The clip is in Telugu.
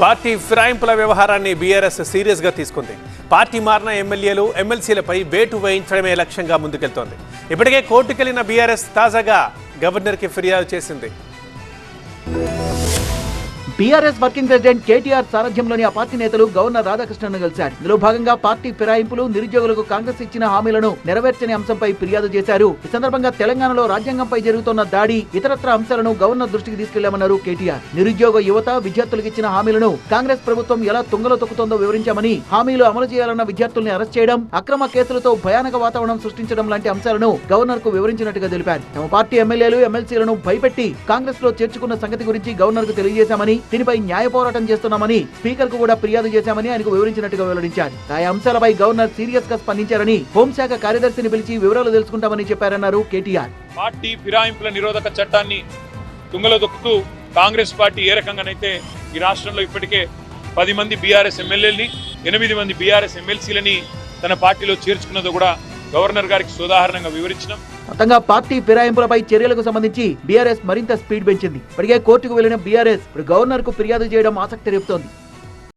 పార్టీ ఫిరాయింపుల వ్యవహారాన్ని బీఆర్ఎస్ సీరియస్గా తీసుకుంది. పార్టీ మారిన ఎమ్మెల్యేలు ఎమ్మెల్సీలపై వేటు వేయించడమే లక్ష్యంగా ముందుకెళ్తోంది. ఇప్పటికే కోర్టుకెళ్ళిన బీఆర్ఎస్ తాజాగా గవర్నర్కి ఫిర్యాదు చేసింది. బీఆర్ఎస్ వర్కింగ్ ప్రెసిడెంట్ కేటీఆర్ సారథ్యంలోని ఆ పార్టీ నేతలు గవర్నర్ రాధాకృష్ణను కలిశారు ఇందులో భాగంగా పార్టీ ఫిరాయింపులు నిరుద్యోగులకు కాంగ్రెస్ ఇచ్చిన హామీలను నెరవేర్చని అంశంపై ఫిర్యాదు చేశారు. ఈ సందర్భంగా తెలంగాణలో రాజ్యాంగంపై జరుగుతున్న దాడి ఇతరత్ర అంశాలను గవర్నర్ దృష్టికి తీసుకెళ్ళామన్నారు కేటీఆర్. నిరుద్యోగ యువత విద్యార్థులకు ఇచ్చిన హామీలను కాంగ్రెస్ ప్రభుత్వం ఎలా తుంగలో తొక్కుతోందో వివరించామని హామీలు అమలు చేయాలన్న విద్యార్థుల్ని అరెస్ట్ చేయడం అక్రమ కేసులతో భయానక వాతావరణం సృష్టించడం లాంటి అంశాలను గవర్నర్కు వివరించినట్టుగా తెలిపారు. తమ పార్టీ ఎమ్మెల్యేలు ఎమ్మెల్సీలను భయపెట్టి కాంగ్రెస్లో చేర్చుకున్న సంగతి గురించి గవర్నర్కు తెలియజేశామని దీనిపై న్యాయ పోరాటం చేస్తున్నామని స్పీకర్కు కూడా ఫిర్యాదు చేశామని ఆయనకు వివరించినట్టుగా వెల్లడించారు. ఆయా అంశాలపై గవర్నర్ సీరియస్గా స్పందించారని హోంశాఖ కార్యదర్శిని పిలిచి వివరాలు తెలుసుకుంటామని చెప్పారన్నారు కేటీఆర్. పార్టీ ఫిరాయింపుల నిరోధక చట్టాన్ని తుంగలో దొక్కుతూ కాంగ్రెస్ పార్టీ ఏ రకంగానైతే ఈ రాష్ట్రంలో ఇప్పటికే పది మంది బీఆర్ఎస్ ఎమ్మెల్యేలని ఎనిమిది మంది బీఆర్ఎస్ ఎమ్మెల్సీలని తన పార్టీలో చేర్చుకున్నదో కూడా గవర్నర్ గారికి సోదాహరణంగా వివరించినాం. మొత్తంగా పార్టీ ఫిరాయింపులపై చర్యలకు సంబంధించి బీఆర్ఎస్ మరింత స్పీడ్ పెంచింది. ఇప్పటికే కోర్టుకు వెళ్ళిన బీఆర్ఎస్ ఇప్పుడు గవర్నర్కు ఫిర్యాదు చేయడం ఆసక్తి రేపుతోంది.